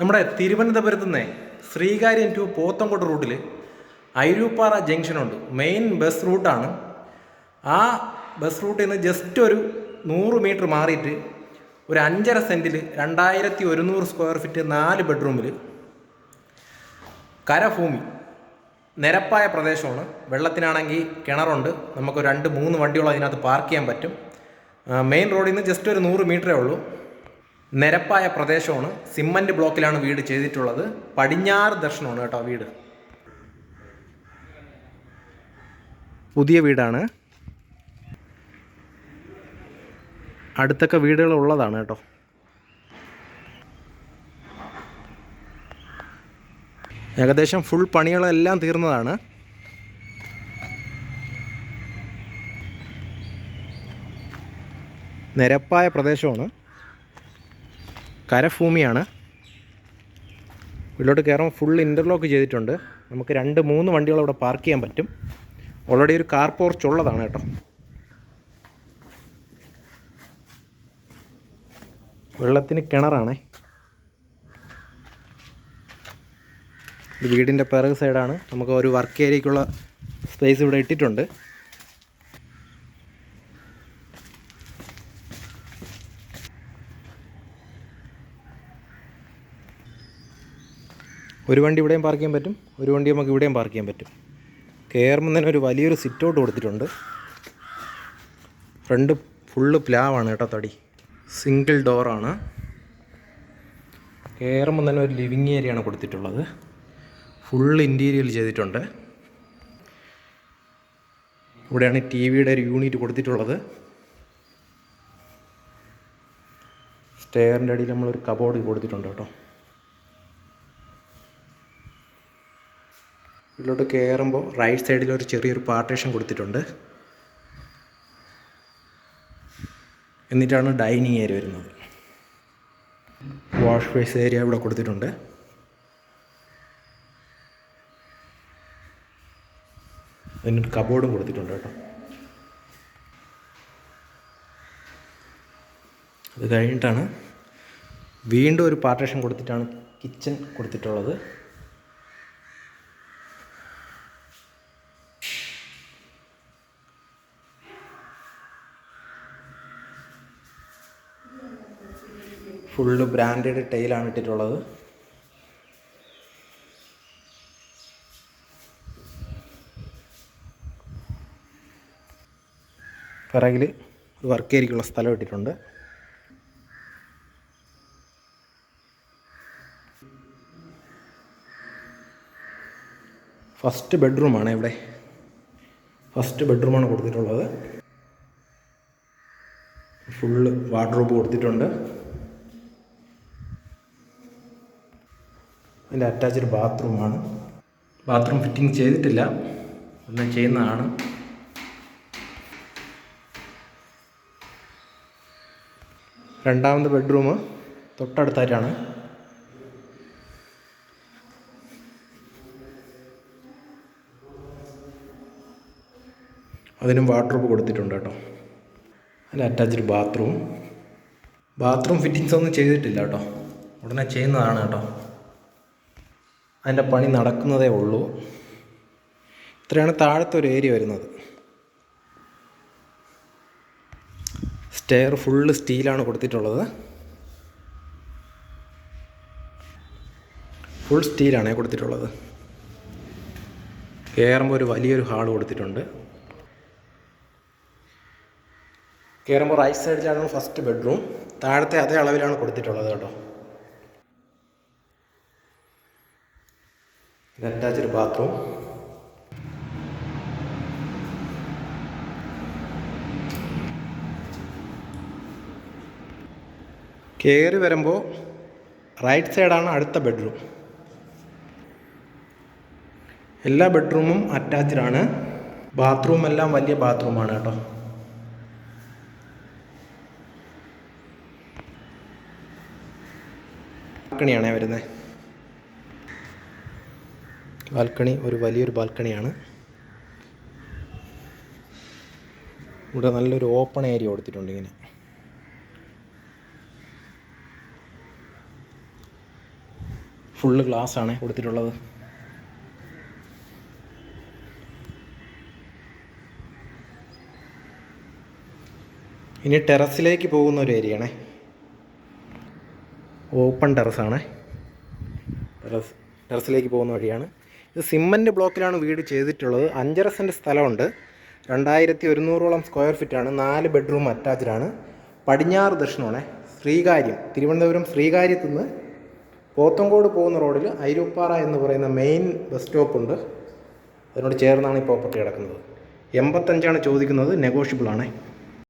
നമ്മുടെ തിരുവനന്തപുരത്ത് നിന്ന് ശ്രീകാര്യം ടു പോത്തങ്കോട് റൂട്ടിൽ അയിരൂപ്പാറ ജംഗ്ഷനുണ്ട്. മെയിൻ ബസ് റൂട്ടാണ് ആ ബസ് റൂട്ടിൽ നിന്ന് ജസ്റ്റ് ഒരു നൂറ് മീറ്റർ മാറിയിട്ട് ഒരു അഞ്ചര സെന്റിൽ രണ്ടായിരത്തി ഒരുന്നൂറ് സ്ക്വയർ ഫീറ്റ് നാല് ബെഡ്റൂമിൽ കരഭൂമി. നിരപ്പായ പ്രദേശമാണ്. വെള്ളത്തിനാണെങ്കിൽ കിണറുണ്ട്. നമുക്ക് രണ്ട് മൂന്ന് വണ്ടികളും അതിനകത്ത് പാർക്ക് ചെയ്യാൻ പറ്റും. മെയിൻ റോഡിൽ നിന്ന് ജസ്റ്റ് ഒരു നൂറ് മീറ്ററേ ഉള്ളൂ. നിരപ്പായ പ്രദേശമാണ്. സിമ്മന്റ് ബ്ലോക്കിലാണ് വീട് ചെയ്തിട്ടുള്ളത്. പടിഞ്ഞാറ് ദർശനമാണ് കേട്ടോ വീട്. പുതിയ വീടാണ്. അടുത്തൊക്കെ വീടുകൾ ഉള്ളതാണ് കേട്ടോ. ഏകദേശം ഫുൾ പണികളെല്ലാം തീർന്നതാണ്. നിരപ്പായ പ്രദേശമാണ്. കരഭൂമിയാണ്. ഉള്ളിലോട്ട് കയറുമ്പോൾ ഫുൾ ഇന്റർലോക്ക് ചെയ്തിട്ടുണ്ട്. നമുക്ക് രണ്ട് മൂന്ന് വണ്ടികൾ അവിടെ പാർക്ക് ചെയ്യാൻ പറ്റും. ഓൾറെഡി ഒരു കാർ പോർച്ച് ഉള്ളതാണ് കേട്ടോ. വെള്ളത്തിന് കിണറാണേ. ഇത് വീടിന്റെ പിറക് സൈഡാണ് നമുക്ക് ഒരു വർക്ക് ഏരിയയ്ക്കുള്ള സ്പേസ് ഇവിടെ ഇട്ടിട്ടുണ്ട്. ഒരു വണ്ടി ഇവിടെയും പാർക്ക് ചെയ്യാൻ പറ്റും ഒരു വണ്ടി നമുക്ക് ഇവിടെയും പാർക്ക് ചെയ്യാൻ പറ്റും. കയറുമ്പോൾ തന്നെ ഒരു വലിയൊരു സിറ്റൗട്ട് കൊടുത്തിട്ടുണ്ട്. ഫ്രണ്ട് ഫുള്ള് പ്ലാവാണ് കേട്ടോ തടി. സിംഗിൾ ഡോറാണ് കയറുമ്പോൾ തന്നെ ഒരു ലിവിങ് ഏരിയയാണ് കൊടുത്തിട്ടുള്ളത്. ഫുൾ ഇന്റീരിയൽ ചെയ്തിട്ടുണ്ട്. ഇവിടെയാണ് ടി വിയുടെ ഒരു യൂണിറ്റ് കൊടുത്തിട്ടുള്ളത്. സ്റ്റെയറിന്റെ അടിയിൽ നമ്മളൊരു കബോർഡ് കൊടുത്തിട്ടുണ്ട് കേട്ടോ. ഇതിലോട്ട് കയറുമ്പോൾ റൈറ്റ് സൈഡിൽ ഒരു ചെറിയൊരു പാർട്ടേഷൻ കൊടുത്തിട്ടുണ്ട്. എന്നിട്ടാണ് ഡൈനിങ് ഏരിയ വരുന്നത്. വാഷ് ബേസ് ഏരിയ ഇവിടെ കൊടുത്തിട്ടുണ്ട്. അതിനൊരു കബോർഡും കൊടുത്തിട്ടുണ്ട് കേട്ടോ. അത് കഴിഞ്ഞിട്ടാണ് വീണ്ടും ഒരു പാർട്ടേഷൻ കൊടുത്തിട്ടാണ് കിച്ചൺ കൊടുത്തിട്ടുള്ളത്. ഫുള്ള് ബ്രാൻഡഡ് ടൈലാണ് ഇട്ടിട്ടുള്ളത്. പിറകിൽ വർക്ക് ഏരിയക്കുള്ള സ്ഥലം ഇട്ടിട്ടുണ്ട്. ഫസ്റ്റ് ബെഡ്റൂമാണ് ഇവിടെ. ഫസ്റ്റ് ബെഡ്റൂമാണ് കൊടുത്തിട്ടുള്ളത്. ഫുള്ള് വാർഡ്രോബ് കൊടുത്തിട്ടുണ്ട്. അതിന്റെ അറ്റാച്ച്ഡ് ബാത്റൂമാണ് ബാത്റൂം ഫിറ്റിംഗ് ചെയ്തിട്ടില്ല. ഒന്ന് ചെയ്യുന്നതാണ്. രണ്ടാമത് ബെഡ്റൂം തൊട്ടടുത്തായിട്ടാണ്. അതിനും വാർഡ്രോബ് കൊടുത്തിട്ടുണ്ട് കേട്ടോ. അതിന് അറ്റാച്ച്ഡ് ബാത്റൂം ബാത്റൂം ഫിറ്റിങ്സ് ഒന്നും ചെയ്തിട്ടില്ല കേട്ടോ. ഉടനെ ചെയ്യുന്നതാണ് കേട്ടോ. അതിന്റെ പണി നടക്കുന്നതേ ഉള്ളൂ. ഇത്രയാണ് താഴത്തെ ഒരു ഏരിയ വരുന്നത്. സ്റ്റെയർ ഫുള്ള് സ്റ്റീലാണ് കൊടുത്തിട്ടുള്ളത്. ഫുൾ സ്റ്റീലാണേ കൊടുത്തിട്ടുള്ളത്. കയറുമ്പോൾ ഒരു വലിയൊരു ഹാൾ കൊടുത്തിട്ടുണ്ട്. കയറുമ്പോൾ റൈറ്റ് സൈഡിലാണ് ഫസ്റ്റ് ബെഡ്റൂം താഴത്തെ അതേ അളവിലാണ് കൊടുത്തിട്ടുള്ളത് കേട്ടോ. ഇത് അറ്റാച്ച്ഡ് ബാത്റൂം കയറി വരുമ്പോൾ റൈറ്റ് സൈഡാണ് അടുത്ത ബെഡ്റൂം എല്ലാ ബെഡ്റൂമും അറ്റാച്ച്ഡ് ആണ്. ബാത്റൂം എല്ലാം വലിയ ബാത്റൂമാണ് കേട്ടോ. ബാൽക്കണിയാണേ വരുന്നത് ബാൽക്കണി ഒരു വലിയൊരു ബാൽക്കണിയാണ്. ഇവിടെ നല്ലൊരു ഓപ്പൺ ഏരിയ കൊടുത്തിട്ടുണ്ട് ഇങ്ങനെ. ഫുള്ള് ഗ്ലാസ് ആണ് കൊടുത്തിട്ടുള്ളത്. ഇനി ടെറസിലേക്ക് പോകുന്ന ഒരു ഏരിയ ആണേ ഓപ്പൺ ടെറസാണ്. ടെറസ് ടെറസിലേക്ക് പോകുന്ന വഴിയാണ്. ഇത് സിമ്മന്റ് ബ്ലോക്കിലാണ് വീട് ചെയ്തിട്ടുള്ളത്. അഞ്ചര സെന്റ് സ്ഥലമുണ്ട്. രണ്ടായിരത്തി ഒരുന്നൂറോളം സ്ക്വയർ ഫീറ്റാണ്. നാല് ബെഡ്റൂം അറ്റാച്ച്ഡ് ആണ് പടിഞ്ഞാറ് ദർശനമാണ് ശ്രീകാര്യം. തിരുവനന്തപുരം ശ്രീകാര്യത്തു നിന്ന് പോത്തങ്കോട് പോകുന്ന റോഡിൽ ഐരൂപ്പാറ എന്ന് പറയുന്ന മെയിൻ ബസ് സ്റ്റോപ്പ് ഉണ്ട് അതിനോട് ചേർന്നാണ് ഈ പ്രോപ്പർട്ടി കിടക്കുന്നത്. എൺപത്തഞ്ചാണ് ചോദിക്കുന്നത്. നെഗോഷ്യബിൾ ആണേ